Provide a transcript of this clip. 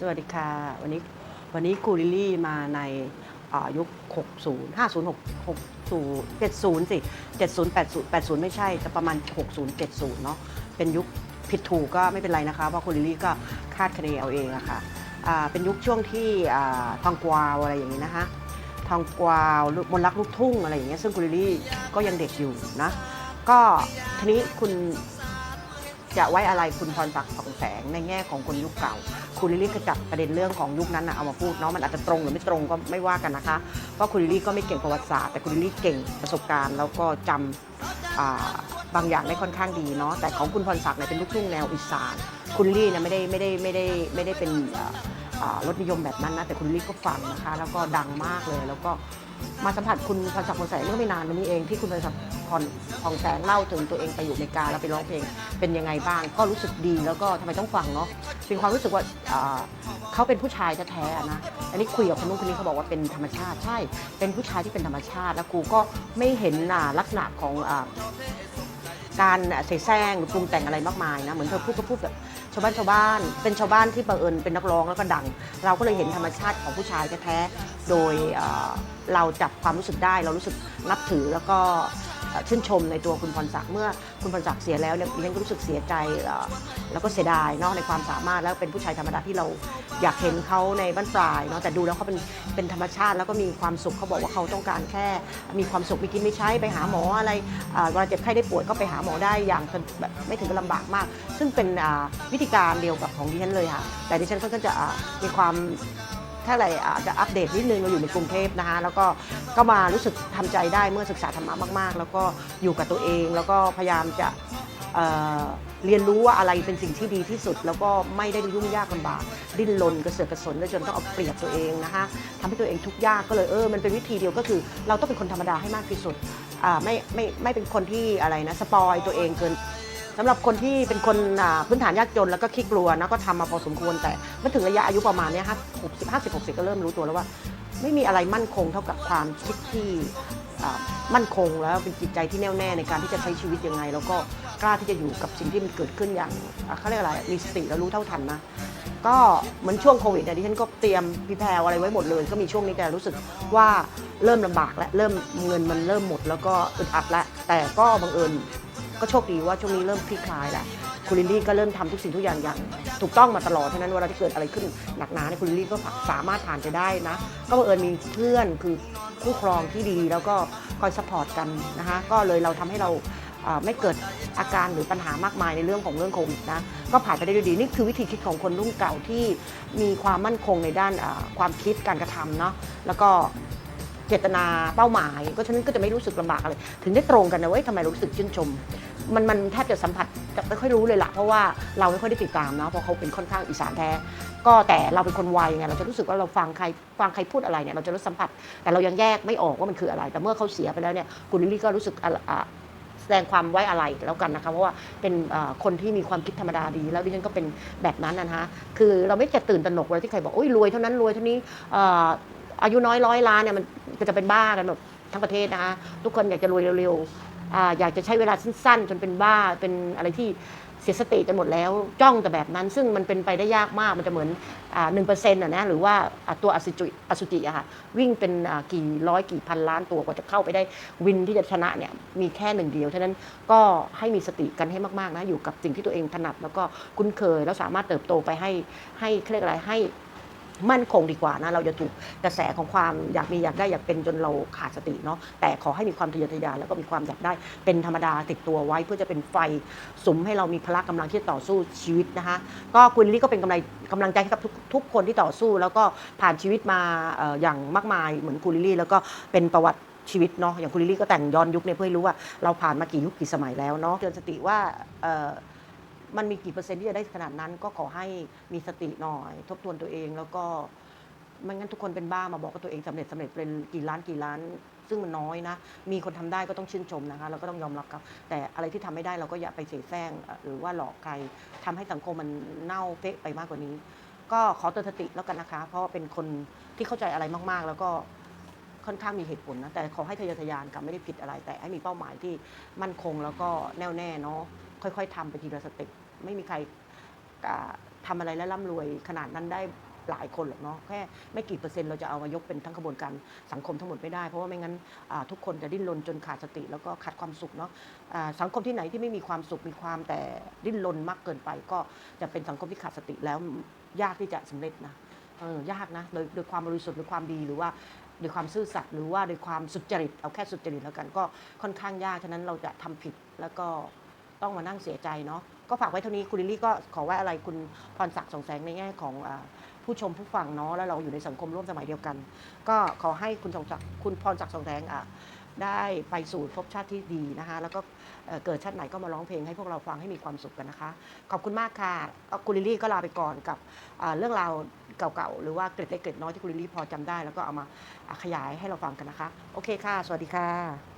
สวัสดีค่ะ วันนี้วันนี้คูลิลี่มาในอ่ายุค 60 50 60 70 สิ 70 80 80 ไม่ใช่ จะประมาณ 60 70 เนาะเป็นยุคผิดถูกก็ไม่เป็นไรนะคะ เพราะคูลิลี่ก็คาดคะเนเอาเองอะค่ะอ่าเป็นยุคช่วงที่อทองกวาวอะไรอย่างนี้นะคะทองกวาวมนรักลูกทุ่งอะไรอย่างเงี้ยซึ่งคูลิลลี่ก็ยังเด็กอยู่นะก็ทีนี้คุณจะไว้อะไรคุณพรศักดิ์สองแสงในแง่ของคนยุคเก่า คุณลิลลี่ก็จับประเด็นเรื่องของยุคนั้นนะเอามาพูดเนาะมันอาจจะตรงหรือไม่ตรงก็ไม่ว่ากันนะคะ เพราะคุณลิลลี่ก็ไม่เก่งประวัติศาสตร์แต่คุณลิลลี่เก่งประสบการณ์ แล้วก็จำอ่าบางอย่างได้ค่อนข้างดีเนาะแต่ของคุณพรศักดิ์เนี่ยเป็นลูกทุ่งแนวอีสานคุณลิลี่เนี่ยไม่ได้ไม่ได้ไม่ได้ไม่ได้เป็นรสนิยมแบบนั้นนะแต่คุณลิลี่ก็ฟังนะคะ แล้วก็ดังมากเลย แล้วก็มาสัมผัสคุณพรศักดิ์พรแสงเมื่อไม่นานมานี้เองที่คุณพรศักดิ์พรพรแสงเล่าถึงตัวเองไปอยู่อเมริกาแล้วไปร้องเพลงเป็นยังไงบ้าง ก็รู้สึกดีแล้วก็ทำไมต้องฟังเนาะ เป็นความรู้สึกว่าเขาเป็นผู้ชายแท้ๆนะ อันนี้คุยกับคนนู้นคนนี้เขาบอกว่าเป็นธรรมชาติ ใช่ เป็นผู้ชายที่เป็นธรรมชาติ แล้วกูก็ไม่เห็นลักษณะของอการเสแสร้งหรือปรุงแต่งอะไรมากมายนะ เหมือนเธอพูดก็พูดแบบชาวบ้านชาวบ้าน เป็นชาวบ้านที่บังเอิญเป็นนักร้องแล้วก็ดัง เราก็เลยเห็นธรรมชาติของผู้ชายแท้ๆ โดยเราจับความรู้สึกได้ เรารู้สึกนับถือแล้วก็ ชื่นชมในตัวคุณพรศักดิ์เมื่อคุณพรศักดิ์เสียแล้วเนี่ยดิฉันก็รู้สึกเสียใจแล้วก็เสียดายเนาะในความสามารถแล้วเป็นผู้ชายธรรมดาที่เราอยากเห็นเขาในบ้านปลายเนาะแต่ดูแล้วเขาเป็นเป็นธรรมชาติแล้วก็มีความสุขเขาบอกว่าเขาต้องการแค่ มีความสุขมีกินไม่ใช้ไปหาหมออะไรเวลาเจ็บไข้ได้ป่วยก็ไปหาหมอได้อย่างแบบไม่ถึงกับลำบากมาก ซึ่งเป็นวิธีการเดียวกับของดิฉันเลยค่ะแต่ดิฉันก็จะอ่ามีความ ถ้าอะไรอาจจะอัปเดตนิดนึงเราอยู่ในกรุงเทพนะคะแล้วก็ก็มารู้สึกทำใจได้เมื่อศึกษาธรรมะมาก ๆ แล้วก็อยู่กับตัวเอง แล้วก็พยายามจะเเรียนรู้ว่าอะไรเป็นสิ่งที่ดีที่สุด แล้วก็ไม่ได้ยุ่งยากลำบาก ดิ้นรนกระเสือกกระสนจนต้องเอาเปรียบตัวเองนะคะทำให้ตัวเองทุกข์ยากก็เลยเออมันเป็นวิธีเดียวก็คือ เราต้องเป็นคนธรรมดาให้มากที่สุดไม่ไม่ไม่เป็นคนที่อะไรนะสปอยตัวเองเกิน สำหรับคนที่เป็นคนพื้นฐานยากจนแล้วก็ขี้กลัวนะก็ทำมาพอสมควรแต่เมื่อถึงระยะอายุประมาณนี้ห้าหกสิบห้าสิบหกสิบก็เริ่มรู้ตัวแล้วว่า ไม่มีอะไรมั่นคงเท่ากับความคิดที่มั่นคงแล้วเป็นจิตใจที่แน่วแน่ในการที่จะใช้ชีวิตยังไง แล้วก็กล้าที่จะอยู่กับสิ่งที่มันเกิดขึ้นอย่างเขาเรียกอะไรมีสติแล้วรู้เท่าทันนะก็เหมือนช่วงโควิดเนี่ยดิฉันก็เตรียมพิแพรอะไรไว้หมดเลย ก็มีช่วงนี้แต่รู้สึกว่าเริ่มลำบากและเริ่มเงินมันเริ่มหมด แล้วก็อึดอัดแล้วแต่ก็บังเอิญ ก็โชคดีว่าช่วงนี้เริ่มคลี่คลายแล้วคุณลิลลี่ก็เริ่มทำทุกสิ่งทุกอย่างอย่าง ถูกต้องมาตลอดฉะนั้นเวลาที่เกิดอะไรขึ้นหนักหนาเนี่ยคุณลิลลี่ก็สามารถผ่านไปได้นะ ก็บังเอิญมีเพื่อนคือคู่ครองที่ดีแล้วก็คอยสปอร์ตกันนะคะก็เลยเราทำให้เราไม่เกิดอาการหรือปัญหามากมายในเรื่องของเรื่องโควิดนะก็ผ่านไปได้ด้วยดีนี่คือวิธีคิดของคนรุ่นเก่าที่มีความมั่นคงในด้านความคิดการกระทำเนาะแล้วก็ เจตนาเป้าหมาย ก็ฉะนั้นก็จะไม่รู้สึกลำบากอะไร ถึงได้ตรงกันนะเว้ยทำไมรู้สึกชื่นชม มันมันแทบจะสัมผัสจะไม่ค่อยรู้เลยล่ะเพราะว่าเราไม่ค่อยได้ติดตามเนาะเพราะเขาเป็นค่อนข้างอีสานแท้ ก็แต่เราเป็นคนวัยไงเราจะรู้สึกว่าเราฟังใครฟังใครพูดอะไรเนี่ยเราจะรู้สัมผัส แต่เรายังแยกไม่ออกว่ามันคืออะไร แต่เมื่อเขาเสียไปแล้วเนี่ยคุณลิลลี่ก็รู้สึกอะอะแสดงความไว้อะไรแล้วกันนะคะเพราะว่าเป็นคนที่มีความคิดธรรมดาดี แล้วดิฉันก็เป็นแบบนั้นนะฮะคือเราไม่จะตื่นตระหนกเวลาที่ใครบอกโอ้ยรวยเท่านั้นรวยเท่านี้ อายุน้อยร้อยล้านเนี่ยมันก็จะเป็นบ้ากันแบบทั้งประเทศนะคะทุกคนอยากจะรวยเร็วๆออยากจะใช้เวลาสั้นๆ จนเป็นบ้าเป็นอะไรที่เสียสติกันหมดแล้วจ้องแต่แบบนั้น ซึ่งมันเป็นไปได้ยากมากมันจะเหมือนหนึ่งเปอร์เซ็นต์ะนะหรือว่าตัวอสุจิอสุจิอะค่ะวิ่งเป็นกี่ร้อยกี่พันล้านตัวกว่าจะเข้าไปได้วินที่จะชนะเนี่ยมีแค่หนึ่งเดียวฉะนั้นก็ให้มีสติกันให้มากๆนะอยู่กับสิ่งที่ตัวเองถนัดแล้วก็คุ้นเคยแล้วสามารถเติบโตไปให้ให้เขาเรียกอะไรให้ มั่นคงดีกว่านะเราจะถูกกระแสของความอยากมีอยากได้อยากเป็นจนเราขาดสติเนาะแต่ขอให้มีความทะเยอทะยานแล้วก็มีความอยากได้เป็นธรรมดาติดตัวไว้ เพื่อจะเป็นไฟสุมให้เรามีพละกำลังที่ต่อสู้ชีวิตนะคะก็คุณลี่ก็เป็นกำลังกำลังใจให้กับทุกทุกคนที่ต่อสู้ แล้วก็ผ่านชีวิตมาอย่างมากมายเหมือนคุณลิลี่ แล้วก็เป็นประวัติชีวิตเนาะอย่างคุณลิลี่ก็แต่งย้อนยุคเนี่ยเพื่อให้รู้ว่าเราผ่านมากี่ยุคกี่สมัยแล้วเนาะเตือนสติว่า มันมีกี่เปอร์เซ็นต์ที่จะได้ขนาดนั้น ก็ขอให้มีสติหน่อย ทบทวนตัวเองแล้วก็ไม่งั้นทุกคนเป็นบ้ามาบอกว่าตัวเองสำเร็จสำเร็จเป็นกี่ล้านกี่ล้าน ซึ่งมันน้อยนะ มีคนทำได้ก็ต้องชื่นชมนะคะแล้วก็ต้องยอมรับครับ แต่อะไรที่ทำไม่ได้เราก็อย่าไปเสแสร้งหรือว่าหลอกใครทำให้สังคมมันเน่าเฟะไปมากกว่านี้ ก็ขอเตือนสติแล้วกันนะคะ เพราะเป็นคนที่เข้าใจอะไรมากๆ แล้วก็ค่อนข้างมีเหตุผลนะแต่ขอให้ทะเยอทะยานกับไม่ได้ผิดอะไร แต่ให้มีเป้าหมายที่มั่นคงแล้วก็แน่วแน่เนาะ ค่อยๆทำไปทีละสเต็ปไม่มีใครอ่าทำอะไรแล้วร่ำรวยขนาดนั้นได้หลายคนหรอกเนาะแค่ไม่กี่เปอร์เซ็นต์เราจะเอามายกเป็นทั้งขบวนการสังคมทั้งหมดไม่ได้ เพราะว่าไม่งั้นทุกคนจะดิ้นรนจนขาดสติ แล้วก็ขาดความสุขเนาะสังคมที่ไหนที่ไม่มีความสุขมีความแต่ดิ้นรนมากเกินไป ก็จะเป็นสังคมที่ขาดสติแล้วยากที่จะสำเร็จนะเออยากนะโดยโดยความบริสุทธิ์หรือความดีหรือว่าโดยความซื่อสัตย์หรือว่าโดยความสุจริตเอาแค่สุจริตแล้วกันก็ค่อนข้างยากฉะนั้นเราจะทำผิดแล้วก็ ต้องมานั่งเสียใจเนาะก็ฝากไว้เท่านี้คุณลิลลี่ก็ขอไว้อะไรคุณพรศักดิ์สองแสงในแง่ของอผู้ชมผู้ฟังเนาะแล้วเราอยู่ในสังคมร่วมสมัยเดียวกัน ก็ขอให้คุณสงศักดิ์คุณพรศักดิ์สองแสงได้ไปสู่ภพชาติที่ดีนะคะแล้วก็เเกิดชาติไหนก็มาร้องเพลงให้พวกเราฟังให้มีความสุขกันนะคะ ขอบคุณมากค่ะคุณลิลลี่ก็ลาไปก่อนกับเรื่องราวเก่าๆ หรือว่าเกร็ดเล็กเกร็ดน้อยที่คุณลิลลี่พอจำได้ แล้วก็เอามาขยายให้เราฟังกันนะคะ โอเคค่ะ สวัสดีค่ะ